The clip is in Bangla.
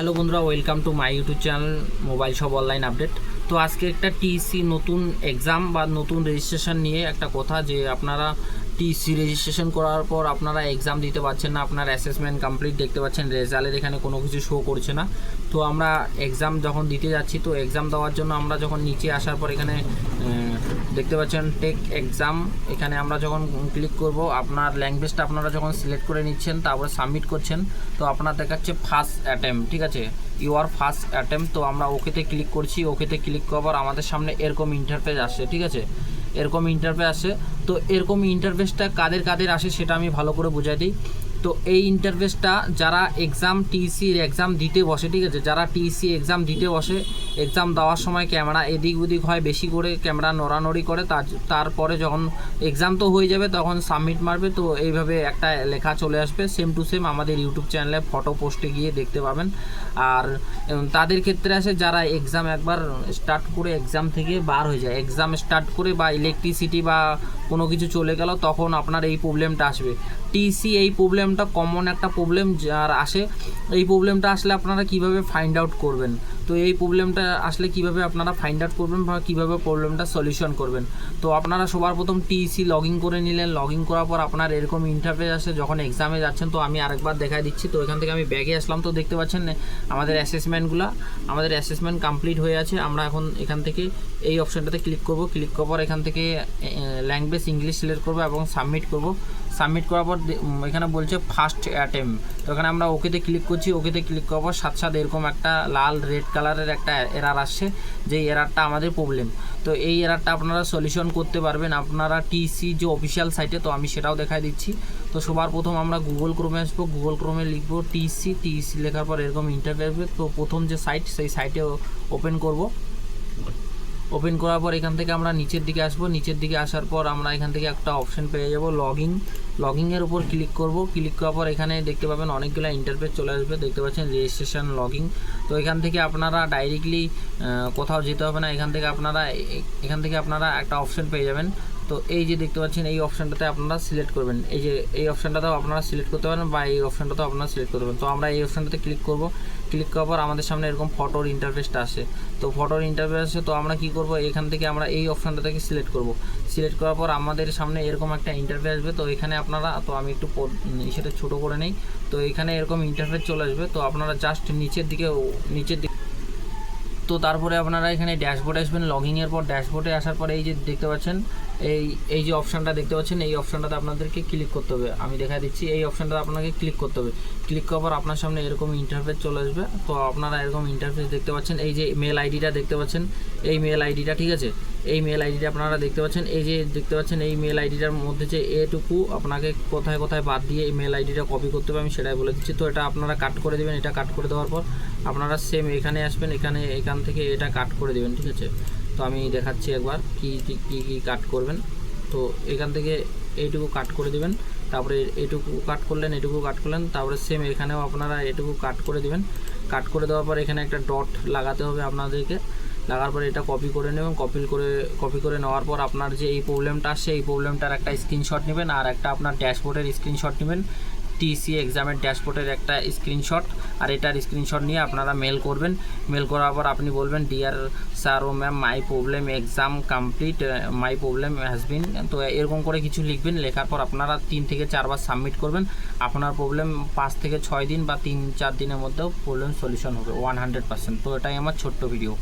হ্যালো বন্ধুরা welcome to my YouTube channel mobile shop online update তো আজকে একটা টিসি নতুন এক্সাম বা নতুন রেজিস্ট্রেশন নিয়ে একটা কথা যে আপনারা টিসি রেজিস্ট্রেশন করার পর আপনারা এক্সাম দিতে পারছেন না, আপনার অ্যাসেসমেন্ট কমপ্লিট দেখতে পাচ্ছেন রেজাল্টের এখানে কোনো কিছু শো করছে না। তো আমরা এক্সাম যখন দিতে যাচ্ছি, তো এক্সাম দেওয়ার জন্য আমরা যখন নিচে আসার পর এখানে দেখতে পাচ্ছেন টেক এক্সাম এখানে আমরা যখন ক্লিক করব, আপনার ল্যাঙ্গুয়েজটা আপনারা যখন সিলেক্ট করে নিচ্ছেন, তারপরে সাবমিট করছেন, তো আপনার দেখাচ্ছে ফার্স্ট অ্যাটেম্প ঠিক আছে? ইউ আর ফার্স্ট অ্যাটেম্প তো আমরা ওকেতে ক্লিক করছি ওকেতে ক্লিক করার আমাদের সামনে এরকম ইন্টারফেস আসে, ঠিক আছে? এরকম ইন্টারফেস আসে। তো এরকম ইন্টারফেসটা কাদের কাদের আসে সেটা আমি ভালো করে বুঝাই দিই। তো এই ইন্টারফেসটা যারা এক্সাম টিসির এক্সাম দিতে বসে, ঠিক আছে? যারা টিসি এক্সাম দিতে বসে এক্সাম দেওয়ার সময় ক্যামেরা এদিক ওদিক হয়, বেশি করে ক্যামেরা নড়ানড়ি করে, তার তারপরে যখন এক্সাম তো হয়ে যাবে, তখন সাবমিট মারবে। তো এইভাবে একটা লেখা চলে আসবে সেম টু সেম আমাদের ইউটিউব চ্যানেলে ফটো পোস্টে গিয়ে দেখতে পাবেন। আর তাদের ক্ষেত্রে আসে যারা এক্সাম একবার স্টার্ট করে এক্সাম থেকে বার হয়ে যায় এক্সাম স্টার্ট করে বা ইলেকট্রিসিটি বা কোনো কিছু চলে গেল, তখন আপনার এই প্রবলেমটা আসবে। টিসি এই প্রবলেমটা কমন একটা প্রবলেম যার আসে। এই প্রবলেমটা আসলে আপনারা কীভাবে ফাইন্ড আউট করবেন? তো এই প্রবলেমটা আসলে কীভাবে আপনারা ফাইন্ড আউট করবেন বা কীভাবে প্রবলেমটা সলিউশন করবেন? তো আপনারা সবার প্রথম টিসি লগ ইন করে নিলেন। লগ ইন করার পর আপনার এরকম ইন্টারফেস আসে, যখন এক্সামে যাচ্ছেন, তো আমি আরেকবার দেখাই দিচ্ছি। তো এখান থেকে আমি ব্যাগে আসলাম। তো দেখতে পাচ্ছেন, আমাদের অ্যাসেসমেন্টগুলো আমাদের অ্যাসেসমেন্ট কমপ্লিট হয়ে আছে। আমরা এখন এখান থেকে এই অপশনটাতে ক্লিক করব। ক্লিক করার পর এখান থেকে ল্যাঙ্গুয়েজ ইংলিশ সিলেক্ট করব এবং সাবমিট করব। সাবমিট করার পর এখানে বলছে ফার্স্ট অ্যাটেম্প তো এখানে আমরা ওকেতে ক্লিক করছি। ওকেতে ক্লিক করার পর সাথে সাথে এরকম একটা লাল রেড কালারের একটা এরার আসছে যে এরারটা আমাদের প্রবলেম তো এই এরারটা আপনারা সলিউশন করতে পারবেন। আপনারা টিসি যে অফিসিয়াল সাইটে তো আমি সেটাও দেখাই দিচ্ছি। তো সবার প্রথম আমরা গুগল ক্রোমে আসব। গুগল ক্রোমে লিখব টিসি টিসি লেখার পর এরকম ইন্টারভিউ তো প্রথম যে সাইট সেই সাইটে ওপেন করব। ওপেন করার পর এখান থেকে আমরা নিচের দিকে আসব। নিচের দিকে আসার পর আমরা এখান থেকে একটা অপশন পেয়ে যাব লগিং লগিংয়ের উপর ক্লিক করব। ক্লিক করার পর এখানে দেখতে পাবেন অনেকগুলো ইন্টারফেস চলে আসবে। দেখতে পাচ্ছেন রেজিস্ট্রেশন লগিং তো এখান থেকে আপনারা ডাইরেক্টলি কোথাও যেতে হবে না। এখান থেকে আপনারা এখান থেকে আপনারা একটা অপশন পেয়ে যাবেন। তো এই যে দেখতে পাচ্ছেন, এই অপশানটাতে আপনারা সিলেক্ট করবেন। এই যে এই অপশানটাতেও আপনারা সিলেক্ট করতে পারেন বা এই অপশানটাতেও আপনারা সিলেক্ট করতে পারেন। তো আমরা এই অপশানটাতে ক্লিক করব। ক্লিক করার পর আমাদের সামনে এরকম ফটোর ইন্টারফেসটা আসে। তো ফটোর ইন্টারফেস আসে তো আমরা কি করব? এখান থেকে আমরা এই অপশনটা থেকে সিলেক্ট করব। সিলেক্ট করার পর আমাদের সামনে এরকম একটা ইন্টারফেস আসবে। তো এখানে আপনারা, তো আমি একটু সেটা ছোটো করে নেই। তো এখানে এরকম ইন্টারফেস চলে আসবে। তো আপনারা জাস্ট নিচের দিকে নিচের দিকে তো তারপরে আপনারা এখানে ড্যাশবোর্ডে আসবেন। লগিংয়ের পর ড্যাশবোর্ডে আসার পরে এই যে দেখতে পাচ্ছেন এই এই যে অপশানটা দেখতে পাচ্ছেন, এই অপশানটাতে আপনাদেরকে ক্লিক করতে হবে। আমি দেখা দিচ্ছি, এই অপশানটাতে আপনাকে ক্লিক করতে হবে। ক্লিক করার পর আপনার সামনে এরকম ইন্টারফেস চলে আসবে। তো আপনারা এরকম ইন্টারফেস দেখতে পাচ্ছেন, এই যে মেল আইডিটা দেখতে পাচ্ছেন, এই মেল আইডিটা ঠিক আছে? এই মেল আইডিটা আপনারা দেখতে পাচ্ছেন, এই যে দেখতে পাচ্ছেন, এই মেল আইডিটার মধ্যে যে এটুকু আপনাকে কোথায় কোথায় বাদ দিয়ে এই মেল আইডিটা কপি করতে হবে, আমি সেটাই বলে দিচ্ছি। তো এটা আপনারা কাট করে দেবেন, এটা কাট করে দেওয়ার পর আপনারা সেম এখানে আসবেন, এখানে এখান থেকে এটা কাট করে দেবেন, ঠিক আছে? তো আমি দেখাচ্ছি একবার কি কি কি কি কাট করবেন। তো এখান থেকে এইটুকু কাট করে দিবেন, তারপরে এইটুকু কাট করলেন এটুকু কাট করলেন, তারপরে সেম এখানেও আপনারা এটুকু কাট করে দিবেন। কাট করে দেওয়ার পর এখানে একটা ডট লাগাতে হবে আপনাদেরকে। লাগার পরে এটা কপি করে নেবেন কপি করে কপি করে নেওয়ার পর আপনার যে এই প্রবলেমটা আসছে এই প্রবলেমটার একটা স্ক্রিনশট নেবেন, আর একটা আপনার ড্যাশবোর্ডের স্ক্রিনশট নেবেন। টিসি এক্সামের ড্যাশবোর্ডের একটা স্ক্রিনশট আর এটার স্ক্রিনশট নিয়ে আপনারা মেল করবেন। মেল করার পর আপনি বলবেন dear sir O ma'am my problem exam complete my problem has তো এরকম করে কিছু লিখবেন। লেখার পর আপনারা তিন থেকে চারবার সাবমিট করবেন। আপনার প্রবলেম পাঁচ থেকে ছয় দিন বা তিন, চার দিনের মধ্যেও প্রবলেম সলিউশন হবে ওয়ান হান্ড্রেড পার্সেন্ট তো এটাই আমার ছোট্ট ভিডিও